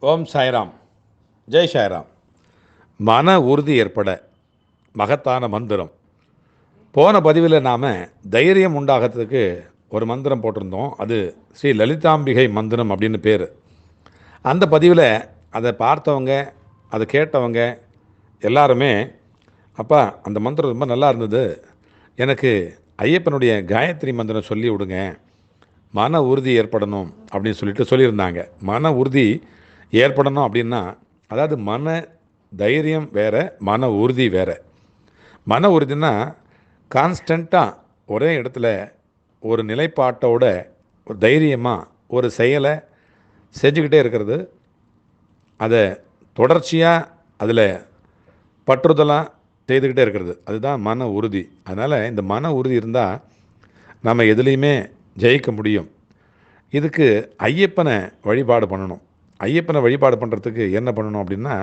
ஓம் சாய்ராம். ஜெய் சாய்ராம். மன உறுதி ஏற்பட மகத்தான மந்திரம். போன பதிவில் நாம் தைரியம் உண்டாகிறதுக்கு ஒரு மந்திரம் போட்டிருந்தோம். அது ஸ்ரீ லலிதாம்பிகை மந்திரம் அப்படின்னு பேர். அந்த பதிவில் அதை பார்த்தவங்க அதை கேட்டவங்க எல்லாருமே அப்பா அந்த மந்திரம் ரொம்ப நல்லா இருந்தது. எனக்கு ஐயப்பனுடைய காயத்ரி மந்திரம் சொல்லி விடுங்க. மன உறுதி ஏற்படணும் அப்படின்னு சொல்லிட்டு சொல்லியிருந்தாங்க. மன உறுதி ஏற்படணும் அப்படின்னா அதாவது மன தைரியம் வேறு மன உறுதி வேறு. மன உறுதினா கான்ஸ்டண்ட்டாக ஒரே இடத்துல ஒரு நிலைப்பாட்டோட ஒரு தைரியமாக ஒரு செயலை செஞ்சுக்கிட்டே இருக்கிறது. அதை தொடர்ச்சியாக அதில் பற்றுதலாக செய்துக்கிட்டே இருக்கிறது. அதுதான் மன உறுதி. அதனால் இந்த மன உறுதி இருந்தால் நம்ம எதுலேயுமே ஜெயிக்க முடியும். இதுக்கு ஐயப்பனை வழிபாடு பண்ணணும். ஐயப்பனை வழிபாடு பண்ணுறதுக்கு என்ன பண்ணணும் அப்படின்னா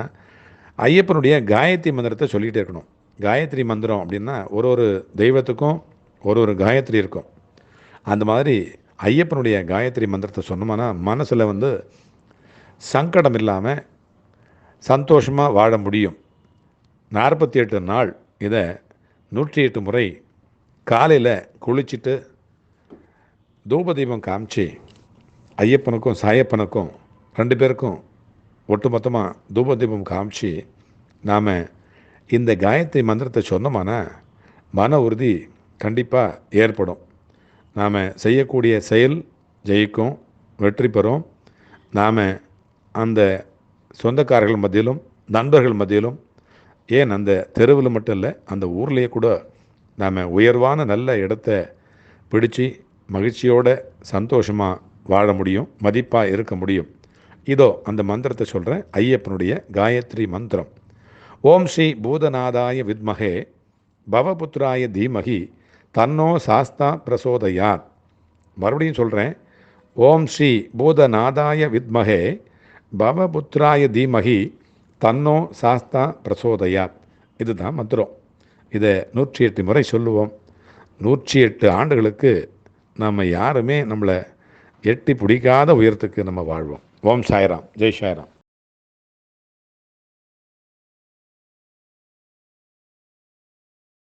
ஐயப்பனுடைய காயத்ரி மந்திரத்தை சொல்லிகிட்டே இருக்கணும். காயத்ரி மந்திரம் அப்படின்னா ஒரு ஒரு தெய்வத்துக்கும் ஒரு ஒரு காயத்ரி இருக்கும். அந்த மாதிரி ஐயப்பனுடைய காயத்ரி மந்திரத்தை சொன்னோம்னா மனசில் வந்து சங்கடம் இல்லாமல் சந்தோஷமாக வாழ முடியும். நாற்பத்தி எட்டு நாள் இதை நூற்றி எட்டு முறை காலையில் குளிச்சுட்டு தூபதீபம் காமிச்சு ஐயப்பனுக்கும் சாயப்பனுக்கும் ரெண்டு பேருக்கும் ஒட்டுமொத்தமாக தூப தீபம் காமிச்சு நாம் இந்த காயத்ரி மந்திரத்தை சொன்னோமானா மன உறுதி கண்டிப்பாக ஏற்படும். நாம் செய்யக்கூடிய செயல் ஜெயிக்கும் வெற்றி பெறும். நாம் அந்த சொந்தக்காரர்கள் மத்தியிலும் நண்பர்கள் மத்தியிலும் ஏன் அந்த தெருவில் மட்டும் இல்லை அந்த ஊர்லேயே கூட நாம் உயர்வான நல்ல இடத்த பிடிச்சி மகிழ்ச்சியோட சந்தோஷமாக வாழ முடியும் மதிப்பாக இருக்க முடியும். இதோ அந்த மந்திரத்தை சொல்கிறேன் ஐயப்பனுடைய காயத்ரி மந்திரம். ஓம் ஸ்ரீ பூதநாதாய வித்மகே பவபுத்ராய தீமகி தன்னோ சாஸ்தா பிரசோதயாத். மறுபடியும் சொல்கிறேன் ஓம் ஸ்ரீ பூதநாதாய வித்மகே பவபுத்ராய தீமகி தன்னோ சாஸ்தா பிரசோதயாத். இதுதான் மந்திரம். இதை நூற்றி எட்டு முறை சொல்லுவோம். நூற்றி எட்டு ஆண்டுகளுக்கு நம்ம யாருமே நம்மளை எட்டி பிடிக்காத உயரத்துக்கு நம்ம வாழ்வோம். ஓம் சாய்ராம் ஜெய் சாய்ராம்